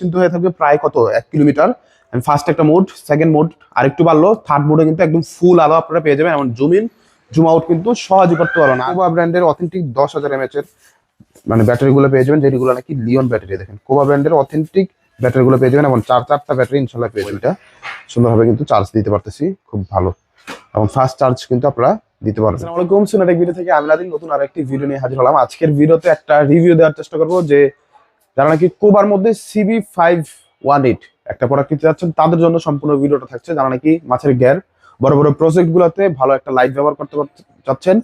কিন্তু হয়ে থাকবে প্রায় কত? এক কিলোমিটার। ফার্স্ট একটা মোড সেকেন্ড মোড আরেকটু বাড়লো। থার্ড মোডে কিন্তু একদম ফুল আলো আপনারা পেয়ে যাবেন। এমন জুম ইন জুম আউট কিন্তু সহজে করতে পারবেন কোবা ব্র্যান্ডের অথেন্টিক দশ হাজার এমএচ এর মানে ব্যাটারিগুলো পেয়ে যাবেন যেগুলো নাকি লিওন ব্যাটারি দেখেন। কোবা ব্র্যান্ডের অথেন্টিক ব্যাটারিগুলো পেয়ে যাবেন এবং চার চারটা ব্যাটারি ইনশাল্লাহ পেয়ে যাবেন এটা। সুন্দরভাবে কিন্তু চার্জ দিতে পারতেছি খুব ভালো। এবং ফাস্ট চার্জ কিন্তু আপনারা দিতে পারবেন। আসসালামু আলাইকুম সুনাটেক ভিডিও থেকে আমি নাদিন নতুন আরেকটি ভিডিও নিয়ে হাজির হলাম। আজকের ভিডিওতে একটা রিভিউ দেওয়ার চেষ্টা করব যে যারা নাকি কোবার মধ্যে সিবি ফাইভ ওয়ান এইট একটা প্রোডাক্ট নিতে যাচ্ছেন, তাদের জন্য সম্পূর্ণ ভিডিওটা থাকছে। যারা নাকি মাছের গ্যার বড় বড় প্রজেক্ট গুলোতে ভালো একটা লাইট ব্যবহার করতে চাচ্ছেন,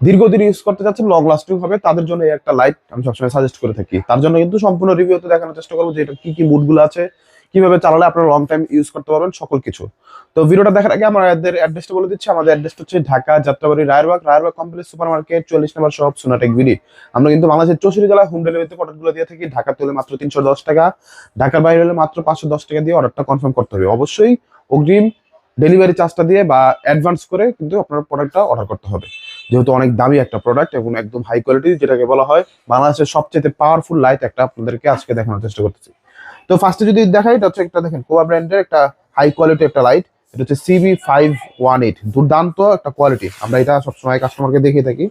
দীর্ঘদিন ইউজ করতে চাচ্ছেন লং লাস্টিং হবে, তাদের জন্য এই একটা লাইট আমি সবসময় সাজেস্ট করে থাকি। তার জন্য কিন্তু সম্পূর্ণ রিভিউতে দেখানোর চেষ্টা করব যে এটা কি কি মুডগুলো আছে কীভাবে চালালে আপনারা লং টাইম ইউজ করতে পারবেন, সকল কিছু। তো ভিডিওটা দেখার আগে আমাদের অ্যাড্রেসটা বলে দিচ্ছি। আমাদের অ্যাড্রেসটা হচ্ছে Dhaka Jatrabari Rayerbag Rayerbag complex super market চল্লিশ নম্বর শপ সোনাটেক বিডি। আমরা কিন্তু বাংলাদেশের চৌষট্টি জেলায় হোম ডেলিভারিতে প্রোডাক্টগুলো দিয়ে থাকি। ঢাকা তুলে মাত্র তিনশো দশ টাকা, ঢাকার বাইরে হলে মাত্র পাঁচশো দশ টাকা দিয়ে অর্ডারটা কনফার্ম করতে হবে। অবশ্যই অগ্রিম ডেলিভারি চার্জটা দিয়ে বা অ্যাডভান্স করে কিন্তু আপনার প্রোডাক্টটা অর্ডার করতে হবে। যেহেতু অনেক দামি একটা প্রোডাক্ট এবং একদম হাই কোয়ালিটি যেটাকে বলা হয় বাংলাদেশের সবচেয়ে পাওয়ারফুল লাইট একটা আপনাদেরকে আজকে দেখানোর চেষ্টা করতেছি। তো ফার্স্টে যদি দেখাই, এটা হচ্ছে একটা দেখেন কোয়া ব্র্যান্ডের একটা হাই কোয়ালিটি একটা লাইট এটা হচ্ছে সিবি ফাইভ ওয়ান এইট দুর্দান্ত একটা কোয়ালিটি আমরা এটা সবসময় কাস্টমারকে দেখিয়ে থাকি।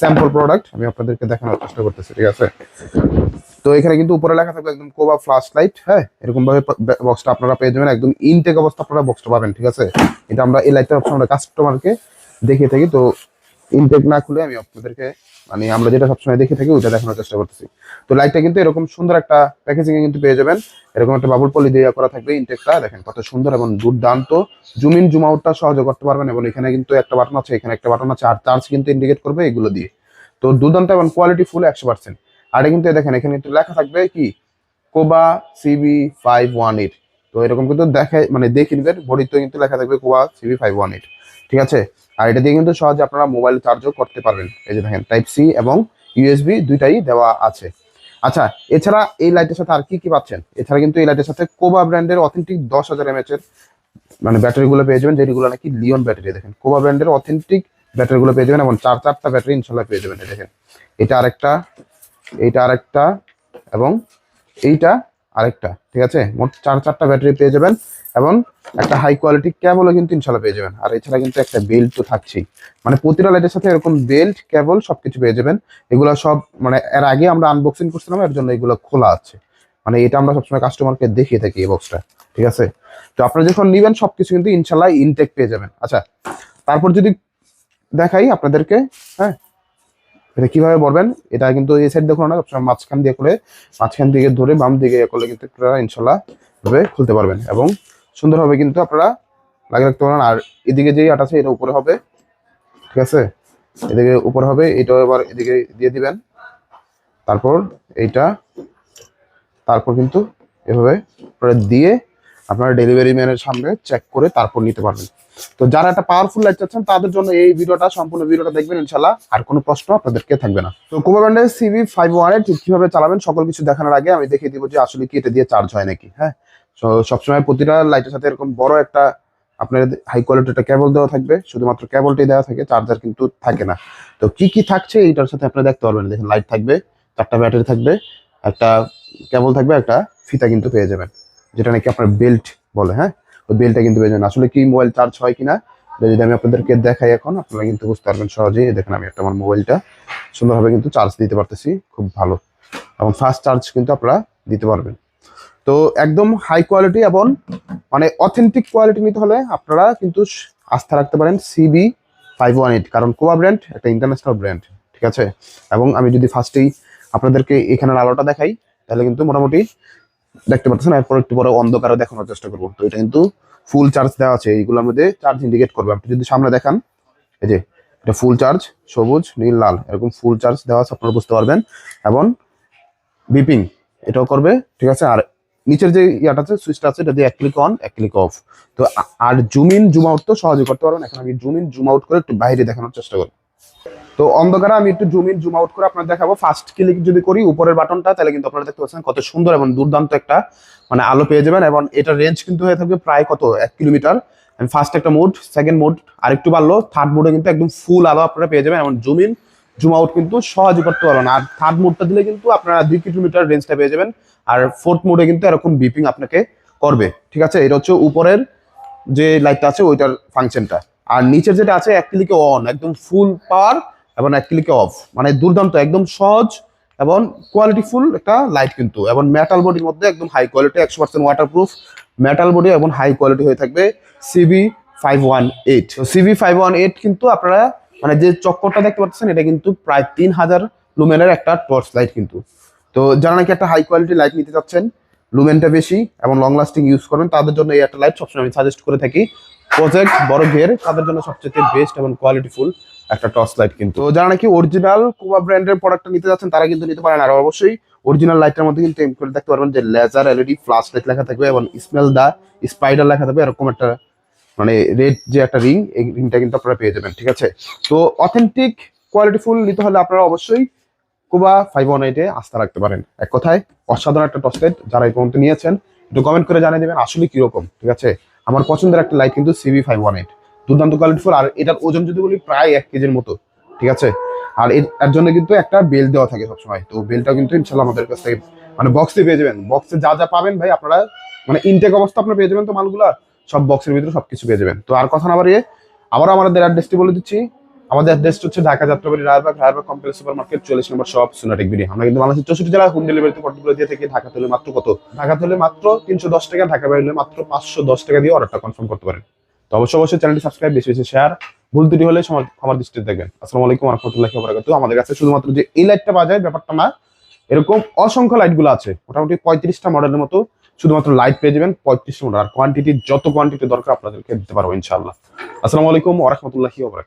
স্যাম্পল প্রোডাক্ট আমি আপনাদেরকে দেখানোর চেষ্টা করতেছি, ঠিক আছে? তো এখানে কিন্তু উপরে লেখা থাকবে একদম কোবা ফ্লাশ লাইট হ্যাঁ এরকম ভাবে বক্সটা আপনারা পেয়ে যাবেন। একদম ইনটেক অবস্থা আপনারা বক্সটা পাবেন, ঠিক আছে? এটা আমরা এই লাইটটা সবসময় আমরা কাস্টমারকে দেখিয়ে থাকি। তো ইনটেক না খুলে আমি আপনাদেরকে মানে আমরা যেটা সবসময় দেখে থাকি, ওইটা দেখানোর চেষ্টা করতেছি। তো লাইটটা কিন্তু এরকম সুন্দর একটা প্যাকেজিং এ কিন্তু পেয়ে যাবেন। এরকম একটা বাবুল পলি দিয়ে করা থাকবে ইনটেকটা দেখেন কত সুন্দর এবং দুর্দান্ত। জুম ইন জুম আউটটা সহজে করতে পারবেন এবং এখানে কিন্তু একটা বাটন আছে, এখানে একটা বাটন আছে, আর চার্জ কিন্তু ইন্ডিকেট করবে এগুলো দিয়ে। তো দুর্দান্ত এবং কোয়ালিটি ফুল একশো পার্সেন্ট আর কিন্তু দেখেন, এখানে কিন্তু লেখা থাকবে কি? Koba CB five one eight তো এরকম কিন্তু দেখে মানে দেখে নেবেন বডিতে কিন্তু লেখা থাকবে Koba CB five one eight ঠিক আছে? আর এটা দিয়ে কিন্তু সহজে আপনারা মোবাইল চার্জও করতে পারবেন। এই যে দেখেন টাইপ সি এবং ইউএসবি দুইটাই দেওয়া আছে। আচ্ছা এছাড়া এই লাইটের সাথে আর কি কি পাচ্ছেন? এছাড়া কিন্তু এই লাইটের সাথে কোবা ব্র্যান্ডের অথেন্টিক দশ হাজার এমএচ এর মানে ব্যাটারিগুলো পেয়ে যাবেন, যেগুলো নাকি লিওন ব্যাটারি দেখেন। কোবা ব্র্যান্ডের অথেন্টিক ব্যাটারিগুলো পেয়ে যাবেন এবং চার চারটা ব্যাটারি ইনশাল্লাহ পেয়ে যাবেন দেখেন। এটা আরেকটা এইটা আরেকটা এবং এইটা আরেকটা, ঠিক আছে? মোট চার, চারটা ব্যাটারি পেয়ে যাবেন এবং একটা হাই কোয়ালিটি ক্যাবলও কিন্তু ইনশাল্লাহ পেয়ে যাবেন। আর এছাড়া কিন্তু একটা বেল্ট তো থাকছেই। মানে প্রতিটা লাইটের সাথে এরকম বেল্ট কেবল সবকিছু পেয়ে যাবেন। এগুলো সব মানে এর আগে আমরা আনবক্সিং করছিলাম, এর জন্য এগুলো খোলা আছে। মানে এটা আমরা সবসময় কাস্টমারকে দেখিয়ে থাকি এই বক্সটা ঠিক আছে? তো আপনারা যখন নেবেন সব কিছু কিন্তু ইনশাল্লাহ ইনটেক পেয়ে যাবেন। আচ্ছা তারপর যদি দেখাই আপনাদেরকে হ্যাঁ? এটা কীভাবে বলবেন? এটা কিন্তু এই সাইড দেখুন না সবসময় মাঝখান দিয়ে করে, মাঝখান দিকে ধরে বাম দিকে ইয়ে করলে কিন্তু আপনারা ইনশাল্লাহ ভাবে খুলতে পারবেন এবং সুন্দরভাবে কিন্তু আপনারা লাগিয়ে রাখতে পারেন আর এদিকে যেই আট আছে এটা উপরে হবে, ঠিক আছে? এদিকে উপরে হবে, এটাও এবার এদিকে দিয়ে দিবেন। তারপর এইটা, তারপর কিন্তু এভাবে দিয়ে আপনারা ডেলিভারি ম্যানের সামনে চেক করে তারপর নিতে পারবেন। তো যারা একটা পাওয়ারফুল লাইট চাচ্ছেন, তাদের জন্য এই ভিডিওটা, সম্পূর্ণ ভিডিওটা দেখবেন ইনশাল্লাহ আর কোনো প্রশ্ন আপনাদেরকে থাকবে না। তো কোমা ব্র্যান্ডের সিভি ফাইভ ওয়ানের ঠিক কীভাবে চালাবেন, সকল কিছু দেখানোর আগে আমি দেখিয়ে দিব যে আসলে কি এটা দিয়ে চার্জ হয় নাকি হ্যাঁ? তো সবসময় প্রতিটা লাইটের সাথে এরকম বড় একটা আপনার হাই কোয়ালিটি একটা কেবল দেওয়া থাকবে। শুধুমাত্র কেবলটাই দেওয়া থাকে চার্জার কিন্তু থাকে না। তো কি কি থাকছে, এইটার সাথে আপনারা দেখতে পারবেন। দেখেন লাইট থাকবে, চারটা ব্যাটারি থাকবে, একটা কেবল থাকবে, একটা ফিতা কিন্তু পেয়ে যাবেন। যেটা নাকি আপনার বেল্ট বলে হ্যাঁ? ওই বেল্টটা কিন্তু পেয়ে যাবেন আসলে কি মোবাইল চার্জ হয় কিনা, এটা যদি আমি আপনাদেরকে দেখাই এখন, আপনারা কিন্তু বুঝতে পারবেন সহজেই। দেখেন আমি একটা আমার মোবাইলটা সুন্দরভাবে কিন্তু চার্জ দিতে পারতেছি, খুব ভালো। এবং ফাস্ট চার্জ কিন্তু আপনারা দিতে পারবেন। তো একদম হাই কোয়ালিটি এবং মানে অথেন্টিক কোয়ালিটি নিতে হলে আপনারা কিন্তু আস্থা রাখতে পারেন সিবি ফাইভ ওয়ান এইট কারণ কোয়া ব্র্যান্ড একটা ইন্টারন্যাশনাল ব্র্যান্ড ঠিক আছে? এবং আমি যদি ফার্স্টেই আপনাদেরকে এখানের আলোটা দেখাই, তাহলে কিন্তু মোটামুটি দেখতে পাচ্ছেন এরপর একটু পরে অন্ধকারে দেখানোর চেষ্টা করব। তো এটা কিন্তু ফুল চার্জ দেওয়া আছে, এইগুলোর মধ্যে চার্জ ইন্ডিকেট করবে। আপনি যদি সামনে দেখান, এই যে এটা ফুল চার্জ সবুজ, নীল, লাল, এরকম ফুল চার্জ দেওয়া আছে, আপনারা বুঝতে পারবেন। এবং বিপিং এটাও করবে, ঠিক আছে? আর নিচের যে ইয়াটা আছে সুইচটা আছে, এটা দিয়ে এক ক্লিক অন এক ক্লিক অফ তো আর জুম ইন জুম আউট তো সহজে করতে পারবেন। এখন আমি জুম ইন জুম আউট করে একটু বাইরে দেখানোর চেষ্টা করব। তো অন্ধকারে আমি একটু জুম ইন জুম আউট করে আপনার দেখাবো। ফার্স্ট ক্লিক যদি করি, উপরের বাটনটা তাহলে কিন্তু আপনারা দেখতে পাচ্ছেন কত সুন্দর এবং দুর্দান্ত একটা মানে আলো পেয়ে যাবেন এবং এটার রেঞ্জ কিন্তু হয়ে থাকবে প্রায় কত? এক কিলোমিটার। ফার্স্ট একটা মোড সেকেন্ড মোড আরেকটু বাড়লো। থার্ড মোডে কিন্তু একদম ফুল আলো আপনারা পেয়ে যাবেন এবং জুম ইন জুম আউট কিন্তু সহজে করতে পারবেন। আর থার্ড মোডটা দিলে কিন্তু আপনারা দুই কিলোমিটার রেঞ্জটা পেয়ে যাবেন। আর ফোর্থ মোডে কিন্তু এরকম বিপিং আপনাকে করবে। ঠিক আছে? এটা হচ্ছে উপরের যে লাইটটা আছে, ওইটার ফাংশনটা আর নিচের যেটা আছে, এক ক্লিকে অন একদম ফুল পাওয়ার এবং এক ক্লিকে অফ মানে দুর্দান্ত, একদম সহজ এবং কোয়ালিটি ফুল একটা লাইট কিন্তু। এবং মেটাল বডির মধ্যে একদম হাই কোয়ালিটি একশো percent waterproof metal body এবং হাই কোয়ালিটি হয়ে থাকবে CB five one eight CB five one eight কিন্তু আপনারা মানে যে চক্করটা দেখতে পাচ্ছেন, এটা কিন্তু প্রায় তিন হাজার লুমেনের একটা টর্চ লাইট কিন্তু। তো, যারা নাকি একটা হাই কোয়ালিটি লাইট নিতে চাচ্ছেন লুমেনটা বেশি এবং লং লাস্টিং ইউজ করবেন তাদের জন্য এই একটা লাইট সবসময় আমি সাজেস্ট করে থাকি। প্রজেক্ট বড় ঘের, তাদের জন্য সবচেয়ে বেস্ট এবং কোয়ালিটি ফুল একটা টর্চ লাইট কিন্তু। যারা নাকি অরিজিনাল কুবা ব্র্যান্ডের প্রোডাক্টটা নিতে যাচ্ছেন, তারা কিন্তু নিতে পারেন। আর অবশ্যই অরিজিনাল লাইটের মধ্যে কিন্তু করে দেখতে পারবেন যে লেজার এলইডি ফ্লাশ লাইট লেখা থাকবে এবং স্মেল দা স্পাইডার লেখা থাকবে, এরকম একটা মানে রেড যে একটা রিং এই রিংটা কিন্তু আপনারা পেয়ে যাবেন, ঠিক আছে? তো অথেন্টিক কোয়ালিটি ফুল নিতে হলে আপনারা অবশ্যই কুবা ফাইভ ওয়ান এইটে আস্থা রাখতে পারেন। এক কথায় অসাধারণ একটা টর্চ লাইট যারা এই পর্যন্ত নিয়েছেন, একটু কমেন্ট করে জানিয়ে দেবেন আসলে কীরকম, ঠিক আছে? আমার পছন্দের একটা লাইট কিন্তু সিবি ফাইভ ওয়ান এইট দুর্দান্ত কোয়ালিটি ফোর আর এটার ওজন যদি বলি প্রায় এক কেজির মতো, ঠিক আছে? আর এর জন্য কিন্তু একটা বেল দেওয়া থাকে সবসময়। তো বেলটাও কিন্তু ইনশাল্লাহ আমাদের কাছ থেকে মানে বক্সে পেয়ে যাবেন। বক্সে যা যা পাবেন ভাই, আপনারা মানে ইনটেক অবস্থা আপনারা পেয়ে যাবেন তো মালগুলা, সব বক্সের ভিতরে সবকিছু পেয়ে যাবেন। তো আর কথা না বাড়িয়ে, আবারও আমাদের অ্যাড্রেসটি বলে দিচ্ছি। আমাদের অ্যাড্রেসটা হচ্ছে Dhaka Jatrabari Raybag Raybag complex super market চল্লিশ নম্বর শপ সোনাটিক বিডি আমরা কিন্তু বাংলাদেশের চৌষট্টি জেলায় হোম ডেলিভারিতে পটগুলো দিয়ে থাকি। ঢাকা তুলে মাত্র কত? ঢাকা তুলে মাত্র তিনশো দশ টাকা, ঢাকা বাইরে মাত্র পাঁচশো দশ টাকা দিয়ে অর্ডারটা কনফার্ম করতে পারেন। তো অবশ্যই অবশ্যই চ্যানেলটি সাবস্ক্রাইব বেশি বেশি শেয়ার ভুল ত্রুটি হলে ক্ষমার দৃষ্টিতে দেখবেন। আসসালামু আলাইকুম রহমতুল্লাহি ওয়া আমাদের কাছে শুধুমাত্র যে এই লাইটটা যায়, ব্যাপারটা না। এরকম অসংখ্য লাইটগুলো আছে। মোটামুটি পঁয়ত্রিশটা মডেলের মতো শুধুমাত্র লাইট পেয়ে যাবেন পঁয়ত্রিশটা মডেল আর কোয়ান্টিটি যত কোয়ান্টিটি দরকার আপনাদেরকে দিতে পারব ইনশাআল্লাহ। আসসালামু আলাইকুম ওয়া রাহমাতুল্লাহি ওয়া বারাকাতুহু।